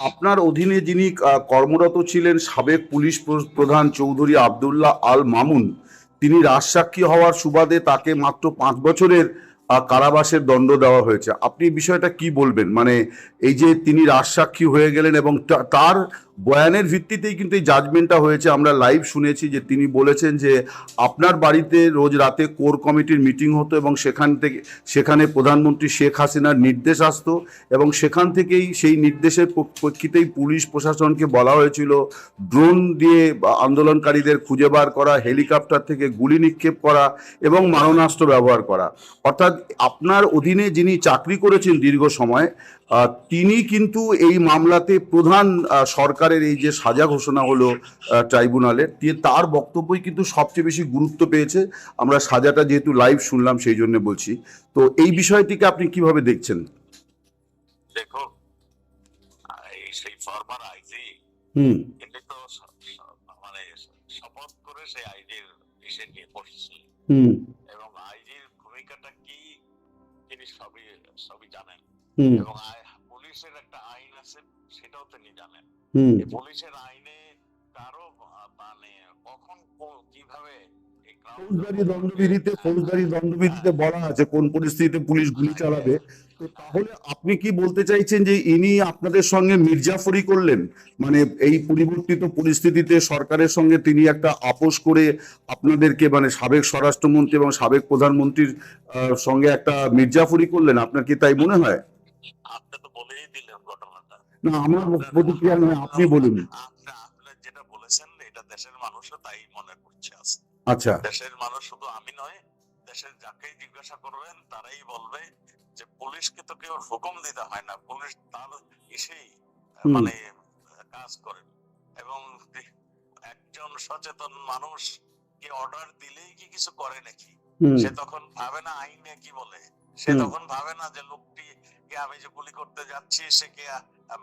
আপনার অধীনে যিনি কর্মরত ছিলেন সাবেক পুলিশ প্র- প্রধান চৌধুরী আবদুল্লাহ আল মামুন, তিনি রাজসাক্ষী হওয়ার সুবাদে তাকে মাত্র পাঁচ বছরের কারাবাসের দণ্ড দেওয়া হয়েছে। আপনি বিষয়টা কি বলবেন? মানে এই যে তিনি রাজসাক্ষী হয়ে গেলেন এবং তার বয়ানের ভিত্তিতেই কিন্তু এই জাজমেন্টটা হয়েছে। আমরা লাইভ শুনেছি যে তিনি বলেছেন যে আপনার বাড়িতে রোজ রাতে কোর কমিটির মিটিং হতো এবং সেখান থেকে সেখানে প্রধানমন্ত্রী শেখ হাসিনার নির্দেশ আসতো এবং সেখান থেকেই সেই নির্দেশের প্র- প্রেক্ষিতেই পুলিশ প্রশাসনকে বলা হয়েছিল ড্রোন দিয়ে আন্দোলনকারীদের খুঁজে বার করা হেলিকপ্টার থেকে গুলি নিক্ষেপ করা এবং মারণাস্ত্র ব্যবহার করা। অর্থাৎ আপনার অধীনে যিনি চাকরি করেছেন দীর্ঘ সময় তিনি কিন্তু এই মামলাতে প্রধান আহ, সরকারের এই যে সাজা ঘোষণা হলো ট্রাইব্যুনালের দিয়ে তার বক্তব্যই কিন্তু সবচেয়ে বেশি গুরুত্ব পেয়েছে। আমরা সাজাটা যেহেতু লাইভ শুনলাম সেই জন্য বলছি। তো এই বিষয়টিকে আপনি কীভাবে দেখছেন? এই সেই ফরমার আইজি হুম। তো মানে শপথ করে সেই আইজির বিষয় নিয়ে বসেছিলেন হুম। এবং আইজির ভূমিকাটা কি তিনি সবই সবই জানেন। হুম। এবং পুলিশের একটা আইন আছে সেটাও তিনি জানেন। পুলিশের আইনে কারও মানে কখন কীভাবে ফৌজদারি দণ্ডবিধিতে ফৌজদারি দণ্ডবিধিতে বলা আছে কোন পরিস্থিতিতে পুলিশ গুলি চালাবে। তো তাহলে আপনি কি বলতে চাইছেন যে ইনি আপনাদের সঙ্গে মির্জাফরি করলেন? মানে এই পরিবর্তিত পরিস্থিতিতে সরকারের সঙ্গে তিনি একটা আপোষ করে আপনাদেরকে মানে সাবেক স্বরাষ্ট্রমন্ত্রী এবং সাবেক প্রধানমন্ত্রীর সঙ্গে একটা মির্জাফরি করলেন। আপনার কি তাই মনে হয় আপনি তো বলেই দিলেন ঘটনাটা না আমার প্রতিক্রিয়া নয় আপনি বলুন। যেটা বলেছেন এটা দেশের মানুষও তাই মনে করছে আচ্ছা। দেশের মানুষ শুধু আমি নয় দেশের যাকেই জিজ্ঞাসা করবেন তারাই বলবে যে পুলিশকে তো কেউ হুকুম দিতে হয় না পুলিশ তার এসেই মানে কাজ করেন এবং একজন সচেতন মানুষ কে অর্ডার দিলেই কি কিছু করে নাকি? সে তখন ভাবে না আইনে কি বলে? সে তখন ভাবে না যে লোকটি কে আমি যে গুলি করতে যাচ্ছি সে কে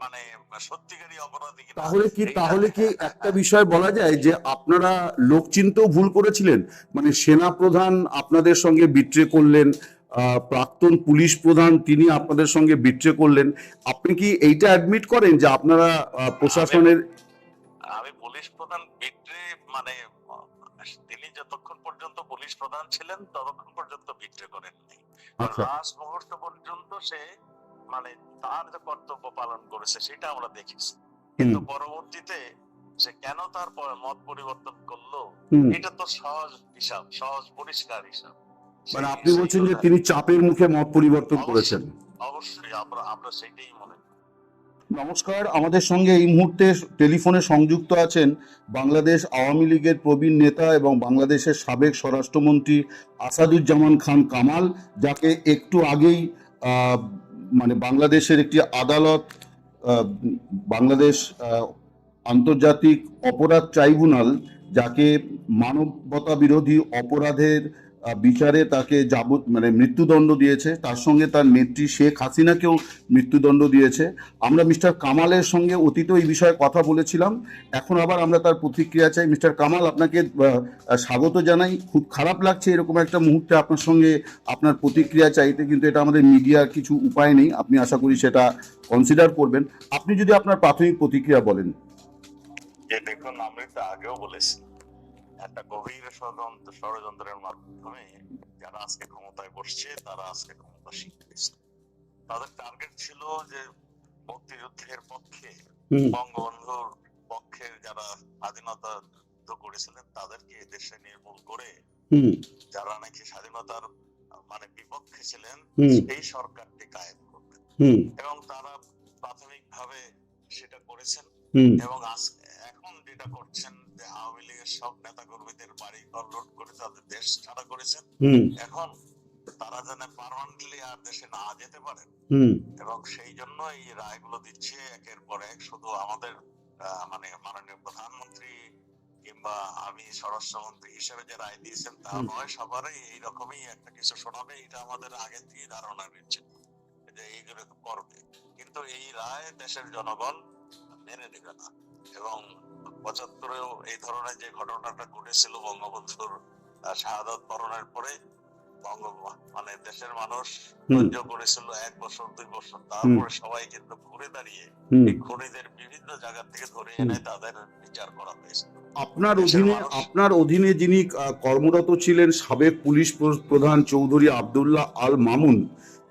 মানে সত্যিকারই অপরাধী তাহলে কি তাহলে কি একটা বিষয় বলা যায় যে আপনারা ভুল করেছিলেন? মানে সেনা প্রধান আপনাদের সঙ্গে বিট্রে করলেন প্রাক্তন পুলিশ প্রধান তিনি আপনাদের সঙ্গে বিট্রে করলেন। আপনি কি এইটা অ্যাডমিট করেন যে আপনারা প্রশাসনের আমি পুলিশ প্রধান বিট্রে মানে তিনি যতক্ষণ পর্যন্ত পুলিশ প্রধান ছিলেন ততক্ষণ পর্যন্ত বিট্রে করেন আচ্ছা। লাস্ট মুহূর্ত পর্যন্ত সে মানে তার যে কর্তব্য পালন করেছে সেটা আমরা দেখেছি। কিন্তু পরবর্তীতে সে কেন তার মত পরিবর্তন করল এটা তো সহজ হিসাব সহজ পরিষ্কার হিসাব। মানে আপনি বলছেন যে তিনি চাপের মুখে মত পরিবর্তন করেছেন। অবশ্যই আমরা আমরা সেটাই মনে নমস্কার আমাদের সঙ্গে এই মুহূর্তে টেলিফোনে সংযুক্ত আছেন বাংলাদেশ আওয়ামী লীগের প্রবীণ নেতা এবং বাংলাদেশের সাবেক স্বরাষ্ট্রমন্ত্রী আসাদুজ্জামান খান কামাল যাকে একটু আগেই আহ, মানে বাংলাদেশের একটি আদালত বাংলাদেশ আন্তর্জাতিক অপরাধ ট্রাইব্যুনাল যাকে মানবতা বিরোধী অপরাধের বিচারে তাকে যাবত মানে মৃত্যুদণ্ড দিয়েছে। তার সঙ্গে তার নেত্রী শেখ হাসিনাকেও মৃত্যুদণ্ড দিয়েছে। আমরা মিস্টার কামালের সঙ্গে অতীত এই বিষয়ে কথা বলেছিলাম। এখন আবার আমরা তার প্রতিক্রিয়া চাই। মিস্টার কামাল, আপনাকে স্বাগত জানাই। খুব খারাপ লাগছে এরকম একটা মুহূর্তে আপনার সঙ্গে আপনার প্রতিক্রিয়া চাইতে, কিন্তু এটা আমাদের মিডিয়ার কিছু উপায় নেই। আপনি আশা করি সেটা কনসিডার করবেন। আপনি যদি আপনার প্রাথমিক প্রতিক্রিয়া বলেন। দেখুন, আমি আগেও বলেছি। একটা গভীর ষড়যন্ত্র ষড়যন্ত্রের মাধ্যমে যারা আজকে ক্ষমতায় বসছে তারা আজকে ক্ষমতাসীন হয়েছে তাদের টার্গেট ছিল যে মুক্তিযুদ্ধের পক্ষে বঙ্গবন্ধুর পক্ষের যারা স্বাধীনতা যুদ্ধ করেছিলেন তাদেরকে দেশে নির্মূল করে যারা নাকি স্বাধীনতার মানে বিপক্ষে ছিলেন এই সরকারটি কায়েম করবেন এবং তারা প্রাথমিকভাবে সেটা করেছেন। এবং আজ- এখন যেটা করছেন সব নেতা কর্মীদের বাড়ি ঘর লুট করে তাদের দেশ ছাড়া করেছেন এখন তারা যেন পারমানেন্টলি আর দেশে না যেতে পারে। এবং সেই জন্য এই রায়গুলো দিচ্ছে একের পর এক। শুধু আমাদের মানে মাননীয় প্রধানমন্ত্রী কিংবা আমি স্বরাষ্ট্রমন্ত্রী হিসেবে যে রায় দিয়েছেন তা নয় সবারই এইরকমই একটা কিছু শোনাবে। এটা আমাদের আগে থেকে ধারণা রয়েছে যে এইগুলো করবে। কিন্তু এই রায় দেশের জনগণ মেনে নেবে না। এবং পঁচাত্তরেও এই ধরনের যে ঘটনাটা ঘটেছিল বঙ্গবন্ধুর শাহাদত বরণের পরে বঙ্গ মানে দেশের মানুষ। সহ্য করেছিল এক বছর দুই বছর। তারপরে সবাই কিন্তু ঘুরে দাঁড়িয়ে এই খুনিদের বিভিন্ন জায়গা থেকে ধরে এনে তাদের বিচার করা হয়েছে। আপনার অধীনে আপনার অধীনে যিনি কর্মরত ছিলেন সাবেক পুলিশ প্রধান চৌধুরী আবদুল্লাহ আল মামুন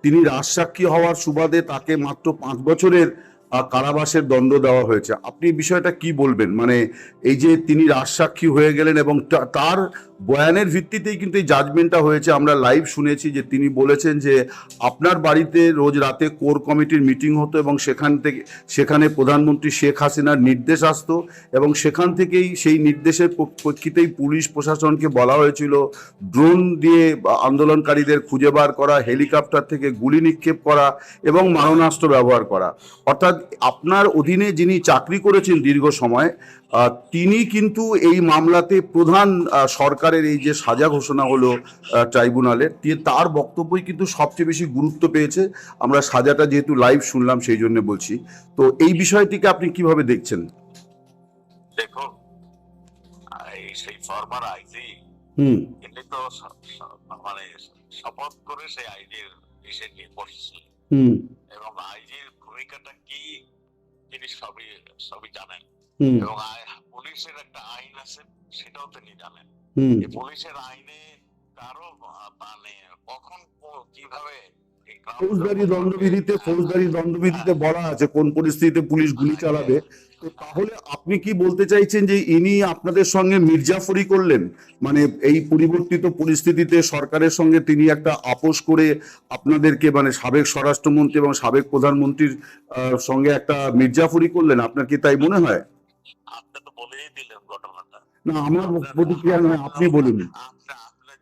তিনি রাজসাক্ষী হওয়ার সুবাদে তাকে মাত্র পাঁচ বছরের আহ, কারাবাসের দণ্ড দেওয়া হয়েছে। আপনি বিষয়টা কি বলবেন? মানে এই যে তিনি রাজসাক্ষী হয়ে গেলেন এবং তার বয়ানের ভিত্তিতেই কিন্তু এই জাজমেন্টটা হয়েছে। আমরা লাইভ শুনেছি যে তিনি বলেছেন যে আপনার বাড়িতে রোজ রাতে কোর কমিটির মিটিং হতো এবং সেখান থেকে সেখানে প্রধানমন্ত্রী শেখ হাসিনার নির্দেশ আসতো এবং সেখান থেকেই সেই নির্দেশের প্র- প্রেক্ষিতেই পুলিশ প্রশাসনকে বলা হয়েছিল ড্রোন দিয়ে আন্দোলনকারীদের খুঁজে বার করা হেলিকপ্টার থেকে গুলি নিক্ষেপ করা এবং মারণাস্ত্র ব্যবহার করা। অর্থাৎ আপনার অধীনে যিনি চাকরি করেছেন দীর্ঘ সময় তিনি কিন্তু এই মামলাতে প্রধান আহ, সরকারের এই যে সাজা ঘোষণা হলো ট্রাইব্যুনালের দিয়ে তার বক্তব্যই কিন্তু সবচেয়ে বেশি গুরুত্ব পেয়েছে। আমরা সাজাটা যেহেতু লাইভ শুনলাম সেই জন্য বলছি। তো এই বিষয়টিকে আপনি কীভাবে দেখছেন? দেখুন সেই ফর্মার আইজি হুম। তিনি তো মানে শপথ করে সেই আইজির বিষয় নিয়ে হুম। এবং আইজির ভূমিকাটা কি তিনি সবই সবই জানেন। হুম। এবং পুলিশের একটা আইন আছে সেটাও তিনি জানেন। পুলিশের আইনে কারও মানে কখন কীভাবে এই ফৌজদারি দণ্ডবিধিতে ফৌজদারি দণ্ডবিধিতে বলা আছে কোন পরিস্থিতিতে পুলিশ গুলি চালাবে। তো তাহলে আপনি কি বলতে চাইছেন যে ইনি আপনাদের সঙ্গে মির্জাফরি করলেন? মানে এই পরিবর্তিত পরিস্থিতিতে সরকারের সঙ্গে তিনি একটা আপোষ করে আপনাদেরকে মানে সাবেক স্বরাষ্ট্রমন্ত্রী এবং সাবেক প্রধানমন্ত্রীর সঙ্গে একটা মির্জাফরি করলেন। আপনার কি তাই মনে হয়? আপনি তো বলেই দিলেন। না আমার প্রতিক্রিয়া নয় আপনি বলুন।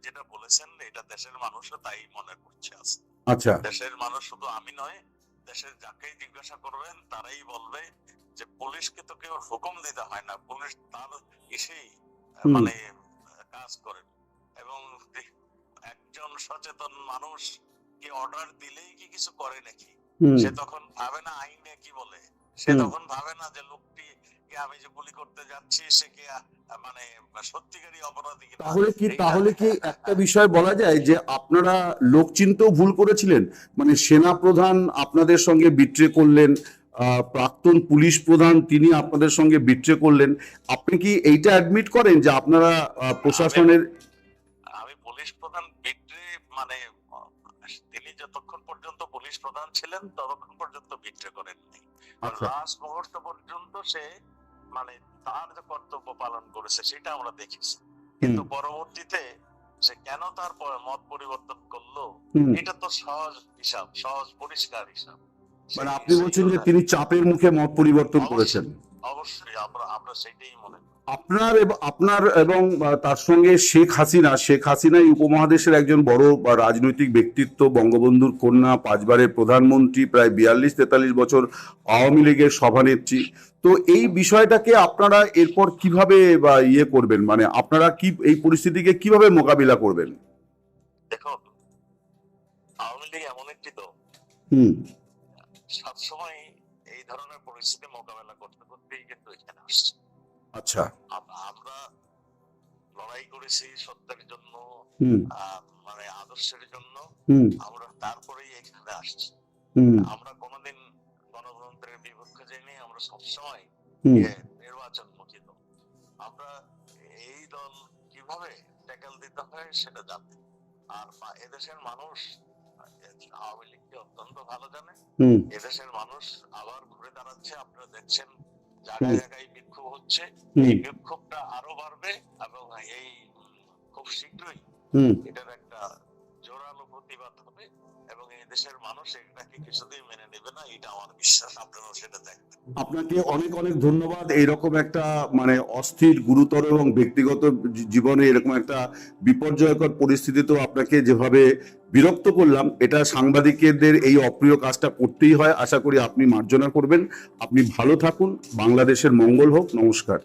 যেটা বলেছেন এটা দেশের মানুষও তাই মনে করছে আচ্ছা। দেশের মানুষ শুধু আমি নয় দেশের যাকেই জিজ্ঞাসা করবেন তারাই বলবে যে পুলিশকে তো কেউ হুকুম দিতে হয় না পুলিশ তার এসেই মানে কাজ করে। এবং একজন সচেতন মানুষ কি অর্ডার দিলেই কি কিছু করে নাকি? সে তখন ভাবে না আইনে কি বলে? সে তখন ভাবে না যে লোকটি কে আমি যে গুলি করতে যাচ্ছি সে কি মানে সত্যিকারই অপরাধী তাহলে কি তাহলে কি একটা বিষয় বলা যায় যে আপনারা লোক চিনতেও ভুল করেছিলেন? মানে সেনা প্রধান আপনাদের সঙ্গে বিট্রে করলেন প্রাক্তন পুলিশ প্রধান তিনি আপনাদের সঙ্গে বিট্রে করলেন। আপনি কি এইটা অ্যাডমিট করেন যে আপনারা প্রশাসনের আমি পুলিশ প্রধান বিট্রে মানে তিনি যতক্ষণ পর্যন্ত পুলিশ প্রধান ছিলেন ততক্ষণ পর্যন্ত বিট্রে করেননি। আচ্ছা। লাস্ট মুহূর্ত পর্যন্ত সে মানে তার যে কর্তব্য পালন করেছে সেটা আমরা দেখেছি। কিন্তু পরবর্তীতে সে কেন তার মত পরিবর্তন করল এটা তো সহজ হিসাব সহজ পরিষ্কার হিসাব। মানে আপনি বলছেন যে তিনি চাপের মুখে মত পরিবর্তন করেছেন। অবশ্যই আমরা আমরা সেটাই মনে আপনার এব- আপনার এবং তার সঙ্গে শেখ হাসিনা শেখ হাসিনা উপমহাদেশের একজন বড় রাজনৈতিক ব্যক্তিত্ব বঙ্গবন্ধুর কন্যা পাঁচবারের প্রধানমন্ত্রী প্রায় বিয়াল্লিশ তেতাল্লিশ বছর আওয়ামী লীগের সভানেত্রী। তো এই বিষয়টাকে আপনারা এরপর কীভাবে বা ইয়ে করবেন? মানে আপনারা কি এই পরিস্থিতিকে কীভাবে মোকাবিলা করবেন? দেখুন আওয়ামী লীগ এমন একটি দল। হুম। সবসময় এই ধরনের পরিস্থিতি মোকাবেলা করতে করতেই কিন্তু এখানে আসছে। আচ্ছা। আমরা লড়াই করেছি সত্যের জন্য মানে আদর্শের জন্য। আমরা তারপরেই এখানে আসছি। হুম। আমরা কোনোদিন গণতন্ত্রের বিপক্ষে যাইনি আমরা সবসময় হুম। এ, নির্বাচন মুখী দল আমরা এই দল কীভাবে ট্যাকেল দিতে হয় সেটা জানি। আর এদেশের মানুষ আওয়ামী লীগকে অত্যন্ত ভালো জানে। এদেশের মানুষ আবার ঘুরে দাঁড়াচ্ছে আপনারা দেখছেন জায়গায় জায়গায় বিক্ষোভ হচ্ছে। এই বিক্ষোভটা আরও বাড়বে এবং এই খুব শীঘ্রই এটার একটা জোরালো প্রতিবাদ হবে এবং এই দেশের মানুষ এটাকে কিছুতেই মেনে নেবে না, এটা আমার বিশ্বাস। আপনারাও সেটা দেখবেন। আপনাকে অনেক অনেক ধন্যবাদ। এইরকম একটা মানে অস্থির, গুরুতর এবং ব্যক্তিগত জীবনে এরকম একটা বিপর্যয়কর পরিস্থিতিতেও আপনাকে যেভাবে বিরক্ত করলাম, এটা সাংবাদিকদের এই অপ্রিয় কাজটা করতেই হয়। আশা করি আপনি মার্জনা করবেন। আপনি ভালো থাকুন। বাংলাদেশের মঙ্গল হোক। নমস্কার।